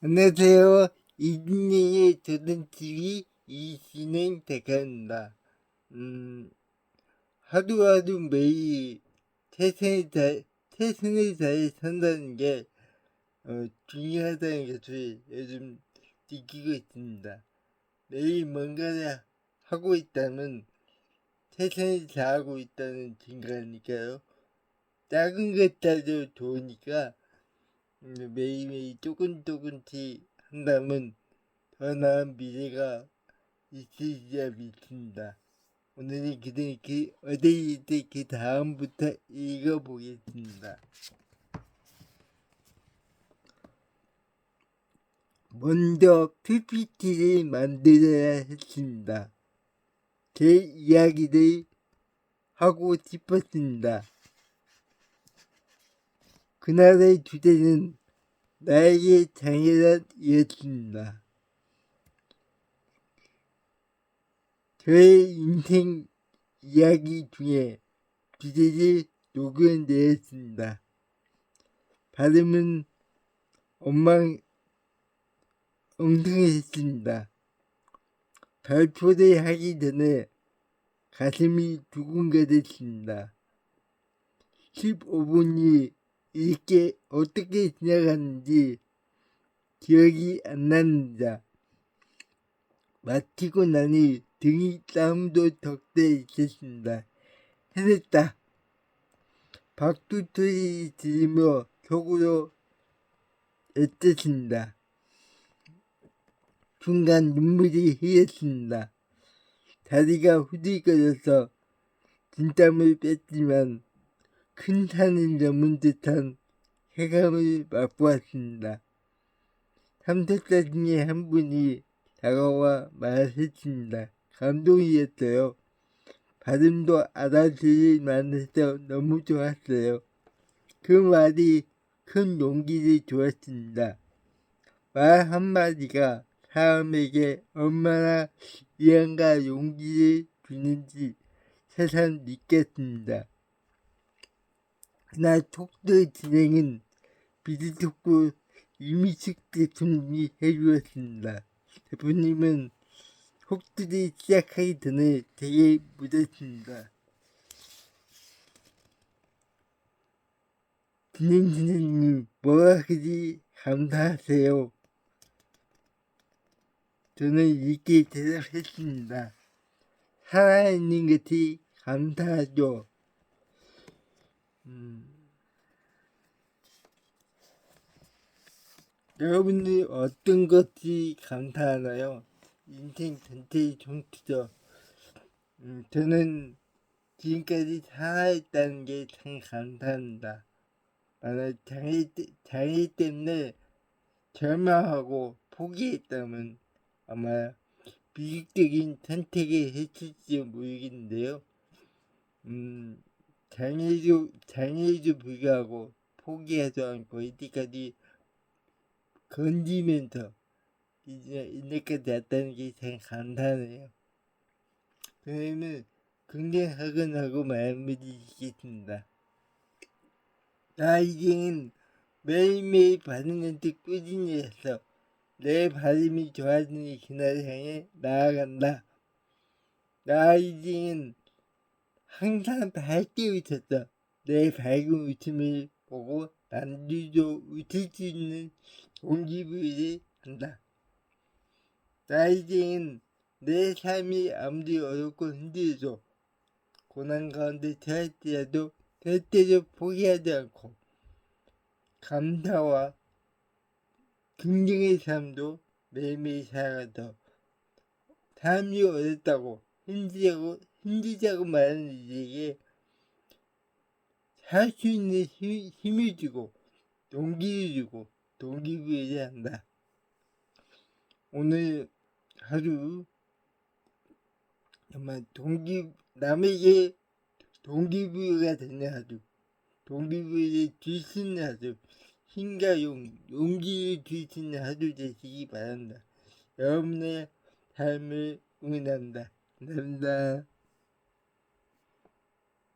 안녕하세요. 이진영의 조선TV 이진행 작가입니다. 음, 하루하루 매일 최선을 다, 최선을 다해 산다는 게, 어, 중요하다는 것을 요즘 느끼고 있습니다. 매일 뭔가를 하고 있다면 최선을 다하고 있다는 증거니까요. 작은 것들도 좋으니까, 음, 매일매일 조금 조금씩 한다면 더 나은 미래가 있으리라 믿습니다. 오늘은 그들 그 어디 그 다음부터 읽어보겠습니다. 먼저 PPT를 만들어야 했습니다. 제 이야기를 하고 싶었습니다. 그날의 주제는 나에게 당연한 이었습니다. 저의 인생 이야기 중에 주제를 녹여내었습니다. 발음은 엉망 엉뚱했습니다. 발표를 하기 전에 가슴이 두근거렸습니다. 15분이 이렇게 어떻게 지나갔는지 기억이 안 납니다. 마치고 나니 등이 땀도 덕대 있었습니다. 해냈다. 박수 소리 들으며 속으로 애썼습니다. 순간 눈물이 흐렸습니다. 다리가 후들거려서 진땀을 뺐지만 큰 산을 넘은 듯한 쾌감을 맛보았습니다. 참석자 중에 한 분이 다가와 말했습니다. 감동이었어요. 발음도 알아들을 만해서 너무 좋았어요. 그 말이 큰 용기를 주었습니다. 말 한마디가 사람에게 얼마나 위안과 용기를 주는지 새삼 느꼈습니다. 그날 톡드 진행은 비즈토크 이미식 대표님이 해주었습니다. 대표님은 톡들이 시작하기 전에 되게 묻었습니다. 진행 진행님 뭐가 그리 감사하세요. 저는 이렇게 대답했습니다. 살아있는 것이 감사하죠. 음. 여러분들 어떤 것이 감사하나요? 인생 전체의 종치죠. 음, 저는 지금까지 살아있다는 게 참 감사합니다. 만약 장애, 장애 때문에 절망하고 포기했다면 아마 비극적인 선택을 했을지 모르겠는데요. 음, 장애도, 장애도 불구하고 포기하지 않고 이때까지 건지면서 이제 이제까지 왔다는 게 참 감사하네요. 그러면 긍정하건하고 마음을 주시겠습니다. 나 이제는 매일매일 듯 꾸준히 해서 내 발음이 좋아지는 그날을 향해 나아간다. 나 이제는 항상 밝게 웃었어. 내 밝은 웃음을 보고 남들도 웃을 수 있는 동기부여를 한다. 나 이제는 내 삶이 아무리 어렵고 힘들어도 고난 가운데 처할지라도 절대로 포기하지 않고 감사와 긍정의 삶도 매일매일 살아가서 삶이 어렵다고 힘들자고 힘들자고 말하는 이에게 살수 있는 힘, 힘을 주고 용기를 주고 동기부여를 한다. 오늘 하루 정말 동기 남에게 동기부여가 되는 하루 동기부여를 줄수 있는 하루 힘과 용, 용기를 줄수 있는 하루 되시기 바란다. 여러분의 삶을 응원합니다. 감사합니다.